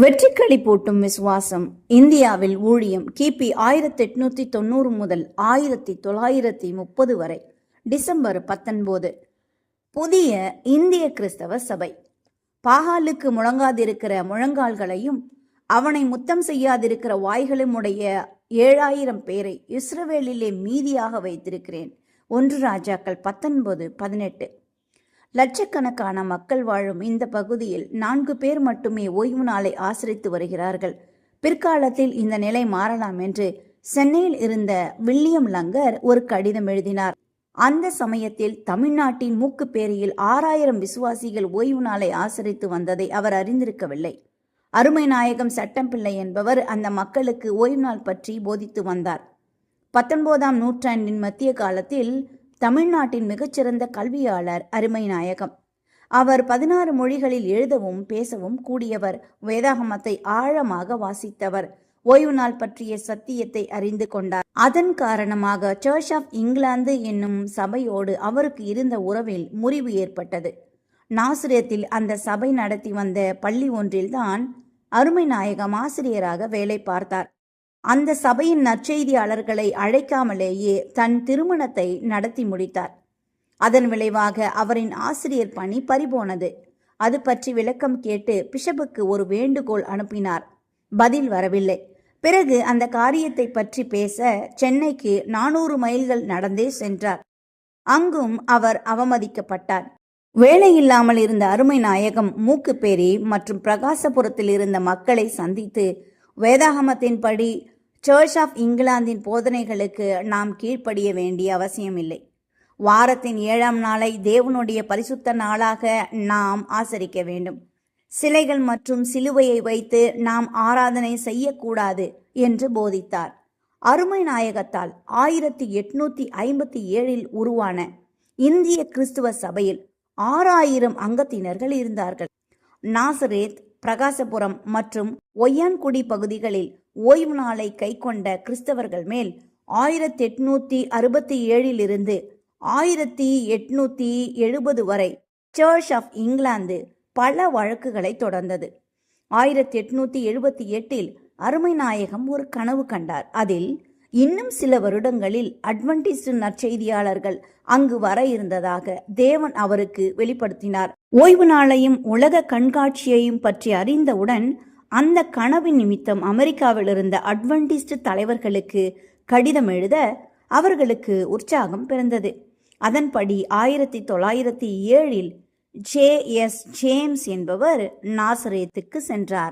வெற்றிக்களி பூட்டும் விசுவாசம். இந்தியாவில் ஊழியம் கிபி ஆயிரத்தி எட்நூத்தி தொண்ணூறு முதல் ஆயிரத்தி தொள்ளாயிரத்தி முப்பது வரை டிசம்பர் பத்தொன்பது. புதிய இந்திய கிறிஸ்தவ சபை. பாகாலுக்கு முழங்காதிருக்கிற முழங்கால்களையும் அவனை முத்தம் செய்யாதிருக்கிற வாய்களும் உடைய ஏழாயிரம் பேரை இஸ்ரவேலிலே மீதியாக வைத்திருக்கிறேன். ஒன்று ராஜாக்கள் பத்தொன்பது பதினெட்டு. லட்சக்கணக்கான மக்கள் வாழும் இந்த பகுதியில் நான்கு பேர் மட்டுமே ஓய்வு நாளை ஆசிரித்து வருகிறார்கள். பிற்காலத்தில் இந்த நிலை மாறலாம் என்று சென்னையில் இருந்த வில்லியம் லங்கர் ஒரு கடிதம் எழுதினார். அந்த சமயத்தில் தமிழ்நாட்டின் மூக்கு பேரியில் ஆறாயிரம் விசுவாசிகள் ஓய்வு நாளை ஆசரித்து வந்ததை அவர் அறிந்திருக்கவில்லை. அருமை நாயகம் சட்டம்பிள்ளை என்பவர் அந்த மக்களுக்கு ஓய்வு நாள் பற்றி போதித்து வந்தார். பத்தொன்பதாம் நூற்றாண்டின் மத்திய காலத்தில் தமிழ்நாட்டின் மிகச்சிறந்த கல்வியாளர் அருமை நாயகம். அவர் பதினாறு மொழிகளில் எழுதவும் பேசவும் கூடியவர். வேதாகமத்தை ஆழமாக வாசித்தவர். ஓய்வு நாள் பற்றிய சத்தியத்தை அறிந்து கொண்டார். அதன் காரணமாக சர்ச் ஆஃப் இங்கிலாந்து என்னும் சபையோடு அவருக்கு இருந்த உறவில் முறிவு ஏற்பட்டது. நாசிரியத்தில் அந்த சபை நடத்தி வந்த பள்ளி ஒன்றில்தான் அருமை நாயகம் ஆசிரியராக வேலை பார்த்தார். அந்த சபையின் நற்செய்தியாளர்களை அழைக்காமலேயே தன் திருமணத்தை நடத்தி முடித்தார். அதன் விளைவாக அவரின் ஆசிரியர் பணி பறிபோனது. அது பற்றி விளக்கம் கேட்டு பிஷப்புக்கு ஒரு வேண்டுகோள் அனுப்பினார். பதில் வரவில்லை. பிறகு அந்த காரியத்தை பற்றி பேச சென்னைக்கு நானூறு மைல்கள் நடந்தே சென்றார். அங்கும் அவர் அவமதிக்கப்பட்டார். வேலையில்லாமல் இருந்த அருமை நாயகம் மூக்குப்பேரி மற்றும் பிரகாசபுரத்தில் இருந்த மக்களை சந்தித்து வேதாகமத்தின்படி சர்ச் ஆஃப் இங்கிலாந்தின் போதனைகளுக்கு நாம் கீழ்ப்படிய வேண்டிய அவசியமில்லை. வாரத்தின் ஏழாம் நாளை தேவனுடைய பரிசுத்த நாளாக நாம் ஆசரிக்க வேண்டும். சிலைகள் மற்றும் சிலுவையை வைத்து நாம் ஆராதனை செய்யக்கூடாது என்று போதித்தார். அருமை நாயகத்தால் ஆயிரத்தி எட்நூத்தி ஐம்பத்தி ஏழில் உருவான இந்திய கிறிஸ்துவ சபையில் ஆறாயிரம் அங்கத்தினர்கள் இருந்தார்கள். நாசரேத் பிரகாசபுரம் மற்றும் ஒய்யான்குடி பகுதிகளில் ஓய்வு நாளை கைக்கொண்ட கிறிஸ்தவர்கள் மேல் ஆயிரத்தி எட்நூத்தி அறுபத்தி ஏழிலிருந்து ஆயிரத்தி எட்நூத்தி எழுபது வரை சர்ச் ஆஃப் இங்கிலாந்து பல வழக்குகளை தொடர்ந்தது. ஆயிரத்தி எட்நூத்தி எழுபத்தி எட்டில் அருமை நாயகம் ஒரு கனவு கண்டார். அதில் இன்னும் சில வருடங்களில் அட்வென்டிஸ்ட் நற்செய்தியாளர்கள் அங்கு வர இருந்ததாக தேவன் அவருக்கு வெளிப்படுத்தினார். ஓய்வு நாளையும் உலக கண்காட்சியையும் பற்றி அறிந்தவுடன் அந்த கனவின் நிமித்தம் அமெரிக்காவில் இருந்த அட்வென்டிஸ்ட் தலைவர்களுக்கு கடிதம் எழுத அவர்களுக்கு உற்சாகம் பிறந்தது. அதன்படி ஆயிரத்தி தொள்ளாயிரத்தி ஏழில் ஜே எஸ் ஜேம்ஸ் என்பவர் நாசரேத்துக்கு சென்றார்.